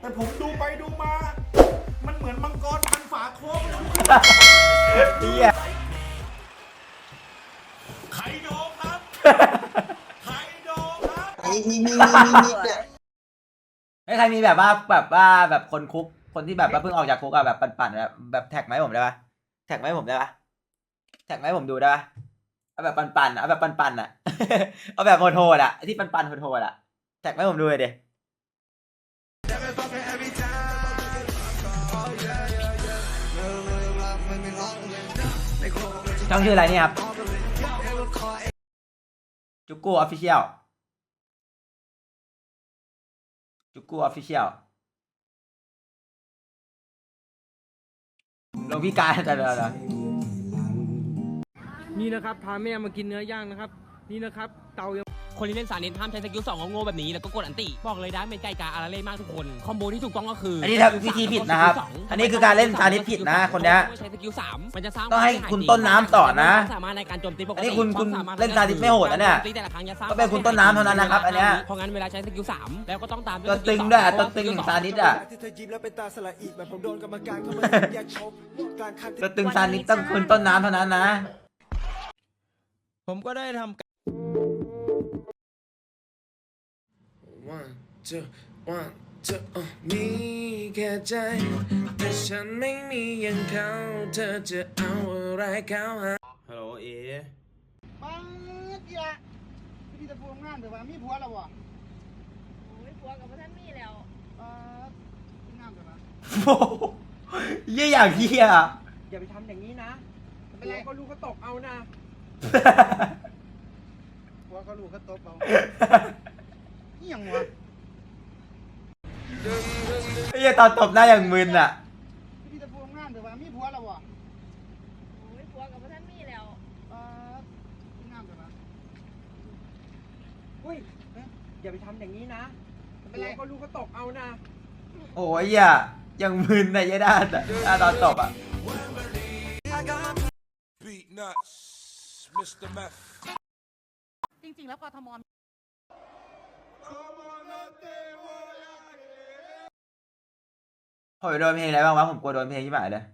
แต่ผมดูไปดูมา มันเหมือนมังกรพันฝาโค้งเลยเฮียไข่โดงครับไข่โดงครับไอ้นี่นี่นี่นี่นี่เนี่ยไม่ใครมีแบบว่าแบบว่าแบบคนคุกคนที่แบบว่าเพิ่งออกจากคุกอะแบบปั่นๆแบบแบบแท็กไหมาให้ผมได้ปะแท็กไหมาให้ผมได้ปะแท็กไหมาให้ผมดูได้ปะเอาแบบปั่นๆอะเอาแบบปั่นๆอะเอาแบบโหดๆอะที่ปั่นๆโหดๆอะ แท็กไหมาให้ผมดูเลยดิช่องชื่ออะไรนี่ครับ จุกกูออฟฟิเชียล จุกกูออฟฟิเชียลลงพี่การแต่เดี๋ยวนี่นะครับ พาแม่มากินเนื้อย่างนะครับ นี่นะครับ เตายัง คนที่เล่นสารเน้นห้ามใช้สกิลสองของโง่แบบนี้แล้วก็กดอันติบอกเลยนะเป็นไก่กาอาราเล่มากทุกคนคอมโบที่ถูกต้องก็คืออันนี้ทำวิธีผิดนะครับอันนี้คือการเล่นซานิสผิดนะคนเนี้ยไม่ใช้สกิลสามมันจะสร้างต้องให้คุณต้นน้ำต่อนะสามารถในการโจมตีปกติอันนี้คุณคุณวามสมรถเล่นซาดิสไม่โหดนะเนี่ยโจมตีแต่ละครั้งจะสร้างก็เป็นคุณต้นน้ำเท่านั้นนะครับอันเนี้ยเพราะงั้นเวลาใช้สกิลสามแล้วก็ต้องตามตัวตึงด้วยอะตัวตึงอย่างซานิสอะ ที่เธอยิ้มแล้วเป็นตาสละอิแบบผมโดนกรรมการเข้ามาแยกชกการคัดตัวตึงซานิสต้องคุณต้นน้ำเท่านั้นนะ ผมก็ได้ทำ วันเจอวันเจออะมีแค่ใจ แต่ฉันไม่มีอย่างเขาเธอจะเอาอะไรเขาหาฮัลโหลเอปังกีฬาพี่จะพูดงานแต่ว่ามีผัวแล้วบ่โอ้ยผัวกับพ่ท่านมีแล้วเอองามแต่ว่าโอ้โหเยี่ยอย่างเยี่ยอย่าไปทำอย่างนี้นะเป็นไรก็ลูกก็ตกเอานะผัวเขาลูกเขาตบเอา นี่ยังวะเยี่ยตอนตบหน้าอย่างมึนอะพี่จะพูดงานแต่ว่ามีผัวแล้วบ่โอ้ยผัวกับพ่ท่านมีแล้วเอองามแต่ว่าอุ้ยอย่าไปทำอย่างนี้นะเป็นไรก็ลูกก็ตกเอานะโอ้ยเยี่ยยังมึนอะเยี่ยด้านอะด้านตอนตบอะ Beat nuts Mr. Meth จริง ๆ แล้วกทม ผมโดนเพลงอะไรบ้างวะผมกลัวโดนเพลงที่หมายเลย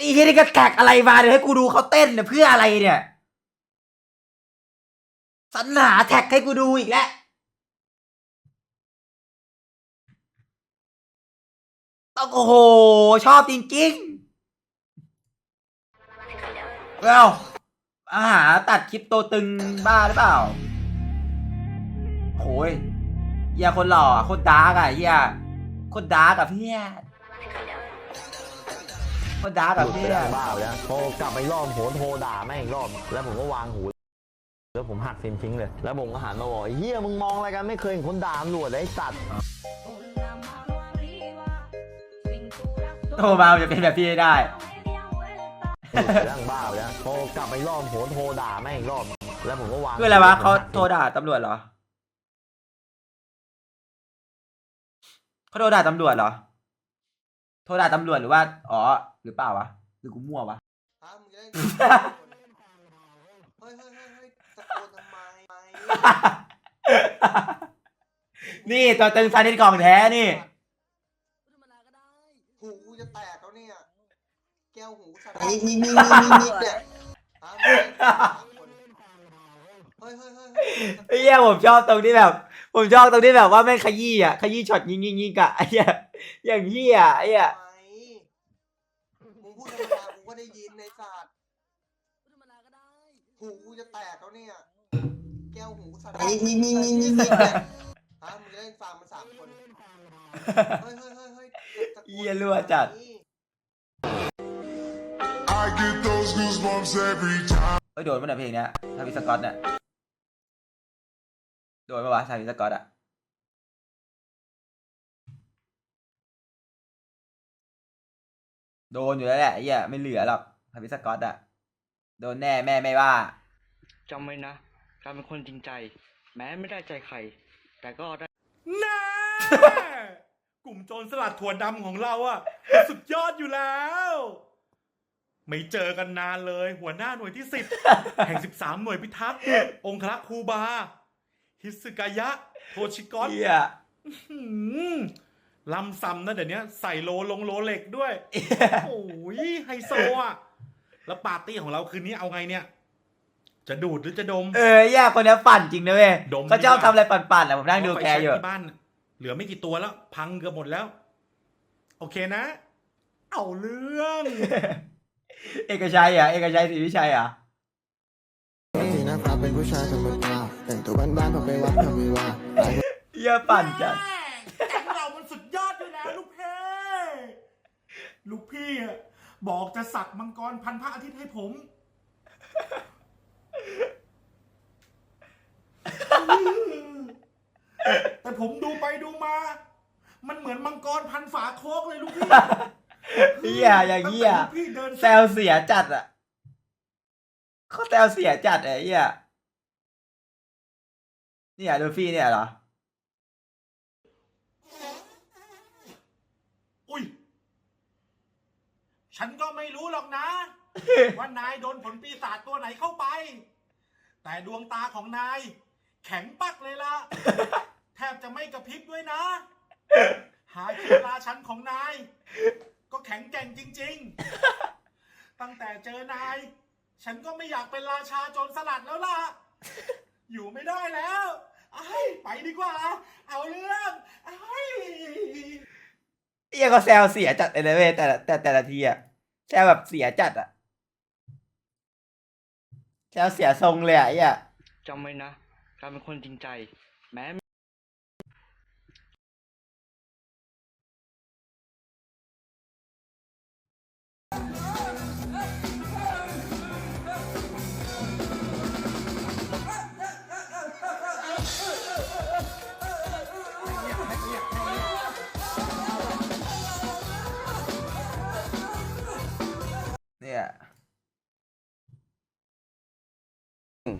อีที่นี่ก็แท็กอะไรมาเดี๋ยวให้กูดูเขาเต้นเนี่ยเพื่ออะไรเนี่ยสรรหาแท็กให้กูดูอีกแล้วต้องโอ้โห ชอบจริงๆเอ้าอาหาตัดคลิปโตตึงบ้าหรือเปล่าโอ้ยเฮียคนหล่อคตรดาร์กอะเฮียโคตรดาร์กอะเพี่อนโคตรดาร์กอะเพี่อนบ้าเลยโทรกลับไปอีกรอบผมโทรด่าแม่งอีกรอบ แล้วผมก็วางหู แล้วผมหักซิมทิ้งเลย แล้วผมก็หันมาบอกไอ้เฮียมึงมองอะไรกันไม่เคยเห็นคนด่าตำรวจเลยไอ้สัตว์ โทรมาจะเป็นแบบพี่ให้ได้เรื่องบ้าเลยโทรกลับไปอีกรอบผมโทรด่าแม่งอีกรอบ แล้วผมก็วางคืออะไรวะเขาโทรด่าตำรวจเหรอ เขาโทรด่าตำรวจเหรอ โทรด่าตำรวจหรือว่า อ๋อ หรือเปล่าวะ หรือกูมั่ววะ ฮะมึงจะได้ เฮ้ยเฮ้ยเฮ้ยเฮ้ยตะโกนทำไมนี่ตัวตึงซานิสของแท้นี่ หูกูจะแตกแล้วเนี่ย แก้วหูสั่นไอ้นี่นี่นี่นี่นี่เนี่ยฮะมึงจะได้สามคนเฮ้ยเฮ้ยเฮ้ยเฮ้ย ไอ้เหี้ยผมชอบตรงที่แบบ ผมชอบตรงที่แบบว่าแม่งขยี้อะขยี้ช็อตยิงยิงยิงกะไอ้เหี้ยอย่างเหี้ยไอ้เหี้ยทำไมมึงพูดธรรมดากูก็ได้ยินในศาสตร์หูกูจะแตกแล้วเนี่ย แก้วหูสั่นไอ้นี่นี่นี่นี่นี่เนี่ยฮะมึงจะได้ฟังมันสามคน เฮ้ยเฮ้ยเฮ้ยเฮ้ยตะโกนเหี้ยรั่วจัด I get those goosebumps every time. เฮ้ยโดนมันอะเพลงเนี้ยทาวิสกอตเนี่ย โดนปะวะทาวิสกอตอะโดนอยู่แล้วแหละไอ้เหี้ยไม่เหลือหรอกทาวิสกอตอะโดนแน่แม่ไม่ว่า จำไว้นะการเป็นคนจริงใจ แม้ไม่ได้ใจใคร แต่ก็ได้น่กลุ่มโจรสลัดถั่วดำของเราอะสุดยอดอยู่แล้ว ไม่เจอกันนานเลย หัวหน้าหน่วยที่สิบ แห่งสิบสามหน่วยพิทักษ์องครักษ์คูบา ฮิสึกายะโทชิกอนเหี้ยหืมลำซ้ำนะเดี๋ยวนี้ใส่โลลงโลเหล็กด้วย โอ้ยไฮโซอะ แล้วปาร์ตี้ของเราคืนนี้เอาไงเนี่ย จะดูดหรือจะดม เออเหี้ยคนนี้ปั่นจริงนะเว้ยดมเขาชอบดีกว่าทำอะไรปั่นๆอะผมนั่งดูเพราะแกไฟอยู่ช็ที่บ้าน เหลือไม่กี่ตัวแล้ว พังเกือบหมดแล้ว โอเคนะ เอาเรื่อง เอกชัยอะ เอกชัยศรีวิชัยอะทีนะครับ เป็นผู้ชายธรรมดาแต่งตัวบ้านๆพอไปวัดทำไม่ว่าเหี้ยปั่นจัดแก๊งเรามันสุดยอดอยู่แล้วลูกเพ่ลูกพี่อะบอกจะสักมังกรพันพระอาทิตย์ให้ผม แต่ผมดูไปดูมา มันเหมือนมังกรพันฝาโคกเลยลูกพี่เหี้ยอย่างเหี้ยตั้งแต่ลูกพี่เดินแซวเสียจัดอะเขาแซวเสียจัดไอ้เหี้ย เนี่ยลูฟี่เนี่ยเหรอ อุ้ย ฉันก็ไม่รู้หรอกนะ ว่านายโดนผลปีศาจตัวไหนเข้าไป แต่ดวงตาของนาย แข็งปักเลยล่ะ แทบจะไม่กระพริบด้วยนะ หาคิดราชันของนาย ก็แข็งแกร่งจริง ๆ ตั้งแต่เจอนาย ฉันก็ไม่อยากเป็นราชาโจรสลัดแล้วล่ะ อยู่ไม่ได้แล้วไอ้ยไปดีกว่า เอาเรื่องไอ้ยเหี้ยก็แซวเสียจัดเลยนะเว้ยแต่ละแต่แต่ละทีอะแซวแบบเสียจัดอะแซวเสียทรงเลยอะไอ้เหี้ยจำไว้นะการเป็นคนจริงใจ แม้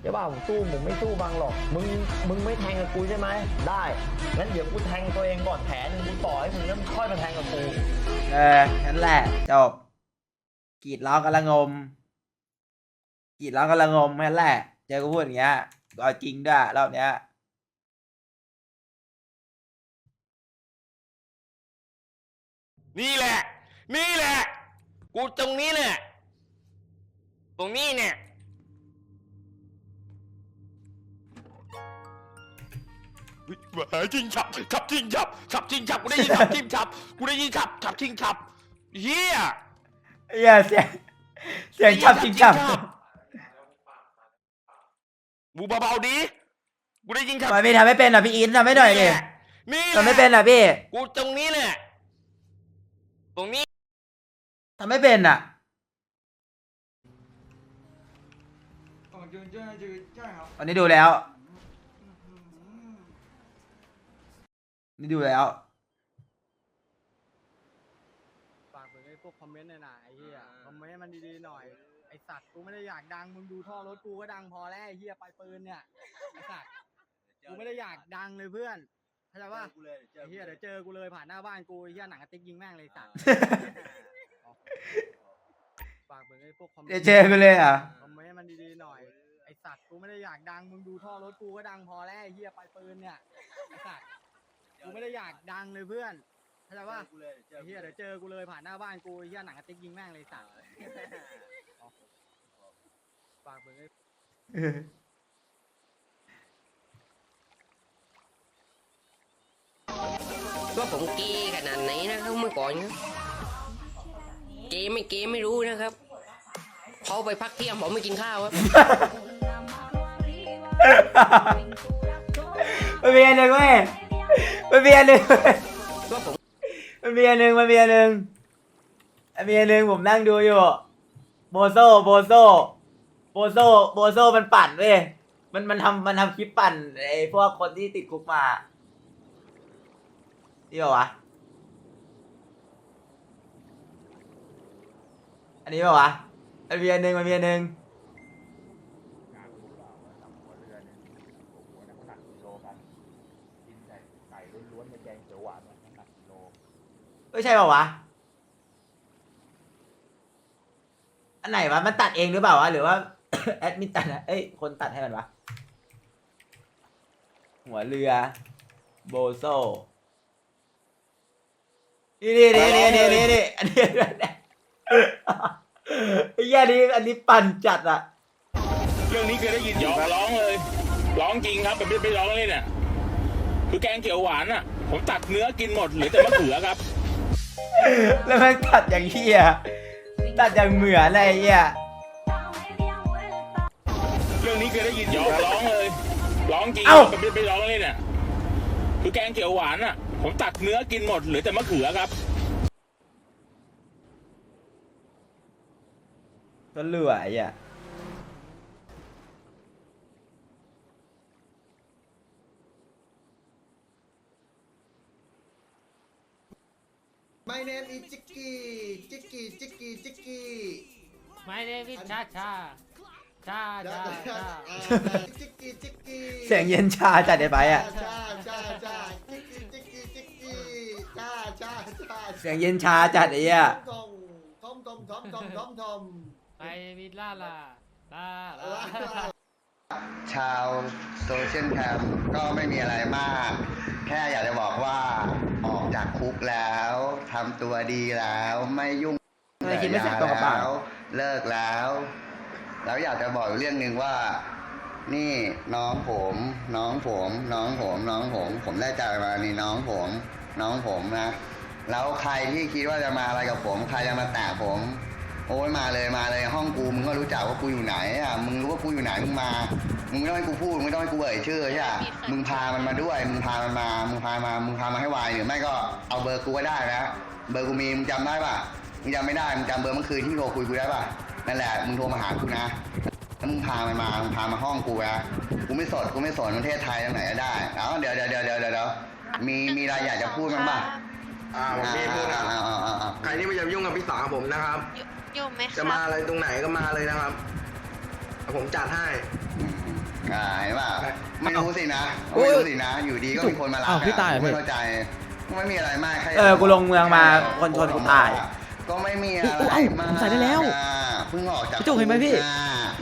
ใช่ป่ะผมสู้ผมไม่สู้บังหรอก มึงมึงไม่แทงกับกูใช่ไหมได้งั้นเดี๋ยวกูแทงตัวเองก่อนแผลหนึงกูต่อให้มึงแล้วมึงค่อยมาแทงกับกูเออนั่นแหละจบกรีดร้องกันละงมกรีดร้องกันละงมนั่นแหละเจอกูพูดอย่างเงี้ยเอาจริงด้วยรอบเนี้ยนี่แหละ นี่แหละ กูตรงนี้แหละ ตรงนี้เนี่ย หายจริงฉับฉับจริงฉับฉับจริงฉับกูได้ยินฉับจริงฉับกูได้ยินฉับฉับจริงฉับเฮียเหี้ยเสียงเสียงฉับจริงฉับบูเบาๆดีกูได้ยินฉับทำไมไม่ทำไม่เป็นอะพี่อินทำไม่หน่อยดินี่แหละทำไม่เป็นอะพี่กูตรงนี้แหละตรงนี้ทำไม่เป็นอะวันนี้ดูแล้ว นี่ดูแล้ว ฝากถึงไอ้พวกคอมเมนต์หน่อยๆไอ้เหี้ยคอมเมนต์ให้มันดีๆหน่อยไอ้สัตว์กูไม่ได้อยากดังมึงดูท่อรถกูก็ดังพอแล้วไอ้เหี้ยไปปืนเนี่ยไอ้สัตว์กูไม่ได้อยากดังเลยเพื่อนเข้าใจป่ะไอ้เหี้ยเดี๋ยวเจอกูเลยผ่านหน้าบ้านกูไอ้เหี้ยหนังกระติกยิงแม่งเลยไอ้สัตว์ฝากถึงไอ้พวกคอมเมนเดี๋ยวต์เจอกันเลยอะ คอมเมนต์ให้มันดีๆหน่อยไอ้สัตว์กูไม่ได้อยากดังมึงดูท่อรถกูก็ดังพอแล้วไอ้เหี้ยไปปืนเนี่ยไอ้สัตว์ กูไม่ได้อยากดังเลยเพื่อนเข้าใจป่ะไอ้เหี้ยเดี๋ยวเจอกูเลยผ่านหน้าบ้านกูไอ้เหี้ยหนังกระติกยิงแม่งเลยไอ้สัตว์ฝากถึงไอ้ว่าผมเกย์ขนาดไหนนะครับเมื่อก่อนครับเกย์ไม่เกย์ไม่รู้นะครับเขาไปพักเที่ยงผมไม่กินข้าวครับมันมีอันหนึ่งเว้ย มันมีอันหนึ่งเว้ยว่าผมมันมีอันหนึ่งมันมีอันหนึ่งมันมีอันหนึ่งผมนั่งดูอยู่ โบโซโบโซโบโซโบโซมันปั่นเว้ย มันมันทำมันทำคลิปปั่นไอ้พวกคนที่ติดคุกมานี่เปล่าวะ อันนี้เปล่าวะ มันมีอันหนึ่งมันมีอันหนึ่ง ไม่ใช่เปล่าวะ อันไหนวะ มันตัดเองหรือเปล่าวะ หรือว่า แอดมินตัดนะเอ้ย คนตัดให้มันวะ หัวเรือ โบโซนี่นี่นี่นี่นี่นี่นี่อันนี้อันนี้ไอ้เหี้ยอันนี้อันนี้ปั่นจัดอะเรื่องนี้เคยได้ยินอยู่ขอร้องเลย ร้องจริงครับแบบไม่ไม่ร้องเล่นอะคือแกงเขียวหวานอะ ผมตัดเนื้อกินหมดเหลือแต่มะเขือครับ แล้วแม่งตัดอย่างเหี้ยตัดอย่างเหมือนอะไรเหี้ยเรื่องนี้เคยได้ยินอยู่ขอร้องเลย ร้องจริงเอ้าแบบไม่ไม่ร้องเล่นอะคือแกงเขียวหวานอะ ผมตัดเนื้อกินหมดเหลือแต่มะเขือครับก็เหลือไอ้เหี้ยไม่เนมอีจิกกี้จิกกี้จิกกี้จิกกี้ไม่ได้พิชาชาชาชาชาจิกกี้จิกกี้เสียงเย็นชาจัดได้ไปอะจ้าจ้าจ้าจิกกี้จิกกี้จิกกี้จ้าจ้าจ้าเสียงเย็นชาจัดไอ้เหี้ยทอมทอมทอมทอมทอมทอมทอมไปวิลล่าลาลาลาชาวโซเชียลแคมก็ไม่มีอะไรมาก คุกแล้วทำตัวดีแล้ว ไม่ยุ่งทำไมคิดไม่เสร็จก่อนกลับบ้านแล้ว เลิกแล้วแล้วอยากจะบอกอีกเรื่องหนึ่งว่า นี่น้องผม น้องผม น้องผม น้องผม ผมได้จ่ายมานี่น้องผม น้องผมนะแล้วใครที่คิดว่าจะมาอะไรกับผม ใครจะมาแตะผม โอ้ยมาเลยมาเลยห้องกูมึงก็รู้จักว่ากูอยู่ไหนอะมึงรู้ว่ากูอยู่ไหนมึงมา มึงไม่ต้องให้กูพูดมึงไม่ต้องให้กูเอ่ยชื่อใช่ปะมึงพามันมาด้วย มึงพามันมามึงพามามึงพามาให้ไวหรือไม่ก็เอาเบอร์กูก็ได้นะเบอร์กูมีมึงจำได้ปะมึงจำไม่ได้มึงจำเบอร์เมื่อคืนที่โทรคุยกูได้ปะนั่นแหละมึงโทรมาหากูนะแล้วมึงพามันมามึงพามาห้องกูนะกูไม่สนกูไม่สนประเทศไทยตรงไหนก็ได้เอาเดี๋ยวเดี๋ยวเดี๋ยวเดี๋ยวเดี๋ยวมีมีอะไรอยากจะพูดมั้างป่ะอ่าผมมีพูดครับอ่าอ่าอ่าอ่าใครที่ไม่จะยุ่งกับพี่สาวผมนะครับ อยู่ไหมจะมาอะไรตรงไหนก็มาเลยนะครับผมจัดให้ อ่าเห็นป่ะไม่รู้สินะโอ้ยไม่รู้สินะ อยู่ดีก็มีคนมารักอ้าวพี่ตายเหรอไม่พี่เข้าใจไม่มีอะไรมากแค่เออกูลงเมืองมาคนชนกูตายก็ไม่มีอะไรเอ้ามากผมใส่ได้แล้วอ่าเพิ่งออกจากพี่จุกเห็นไหมพี่อ่า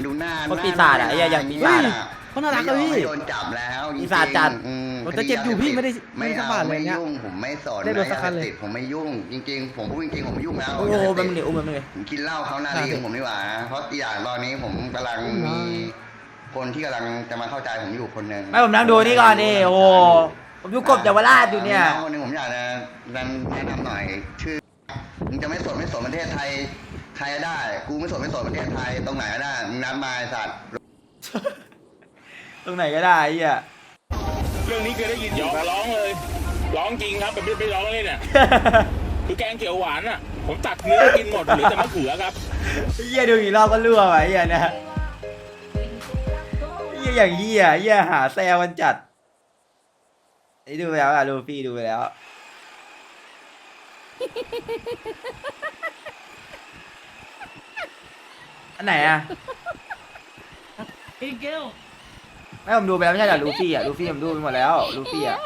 ดูหน้าคนปีศาจอะไอ้เหี้ยอย่างปีศาจอะเขาน่ารักอะพี่ไม่โดนจับแล้วจริงๆปีศาจจัด อืม ผมจะเจ็บอยู่พี่ไม่ได้ไม่ไม่ได้สักเอาบาทเลยไม่เนี่ยยุ่งผมไม่สนได้โดนสักคันเลยยาสพติดผมไม่ยุ่ง จริง ๆ ผมพูดจริงๆผมไม่ยุ่งแล้วโอ้โหมันเหนียวมันเลยผมกินเหล้าเขานาลีของผมดีกว่านะเพราะอีกอย่างตอนนี้ผมกำลังมีคนที่กำลังจะมาเข้าใจผมอยู่คนหนึ่งไม่ผมนั่งดูนี่ก่อนดิโอ้โหผมดูกบเยาวราชอยู่เนี่ย มีองคนหนึ่งผมอยากจะแนะนำหน่อย ชื่อมึงจะไม่สนไม่สนประเทศไทยใครก็ได้ กูไม่สนไม่สนประเทศไทยตรงไหนก็ได้มึงนัดมาไอ้สัตว์ ตรงไหนก็ได้ไอ้เหี้ยเรื่องนี้เคยได้ยินอยู่ขอร้องเลย ร้องจริงครับแบบไม่ไม่ร้องเล่นอะคือแกงเขียวหวานอะ ผมตัดเนื้อกินหมดเหลือแต่มะเขือครับไอ้เหี้ยดูกี่รอบก็รั่วว่ะไอ้เหี้ยเนี่ยไอ้เหี้ยอย่างเหี้ยไอ้เหี้ยหาแซวมันจัดไอ้ดูไปแล้วอะลูฟี่ดูไปแล้ว อันไหนอะพี่เกล ไม่ผมดูไปแล้วไม่ใช่เหรอลูฟี่อะลูฟี่ผมดูไปหมดแล้วลูฟี่อะ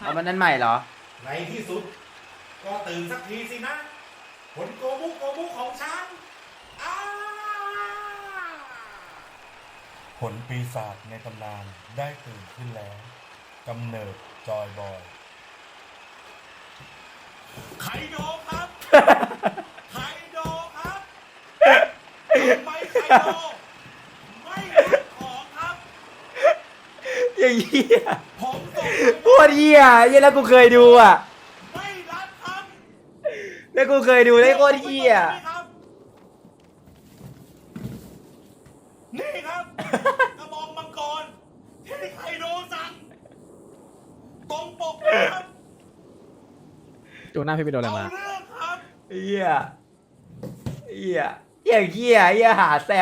เอามันนั่นใหม่เหรอในที่สุด ก็ตื่นสักทีสินะ ผลโกมุโกมุของฉันอ้าผลปีศาจในตำนานได้ตื่นขึ้นแล้วกำเนิดจอยบอยไคโดครับไคโดครับทำไมไคโด อย่างเหี้ยผมส่งโคตรเหี้ยเหี้ยแล้วกูเคยดูอะ ไม่รับครับแล้วกูเคยดูแล้วโคตรเหี้ยนี่ครับ กระบองมังกรที่ไคโดสั่งตรงปกนะครับจูหน้าพี่ไปโดนอะไรเอามา เรื่องครับ เหี้ยเหี้ยอย่างเหี้ยเหี้ยหาแซว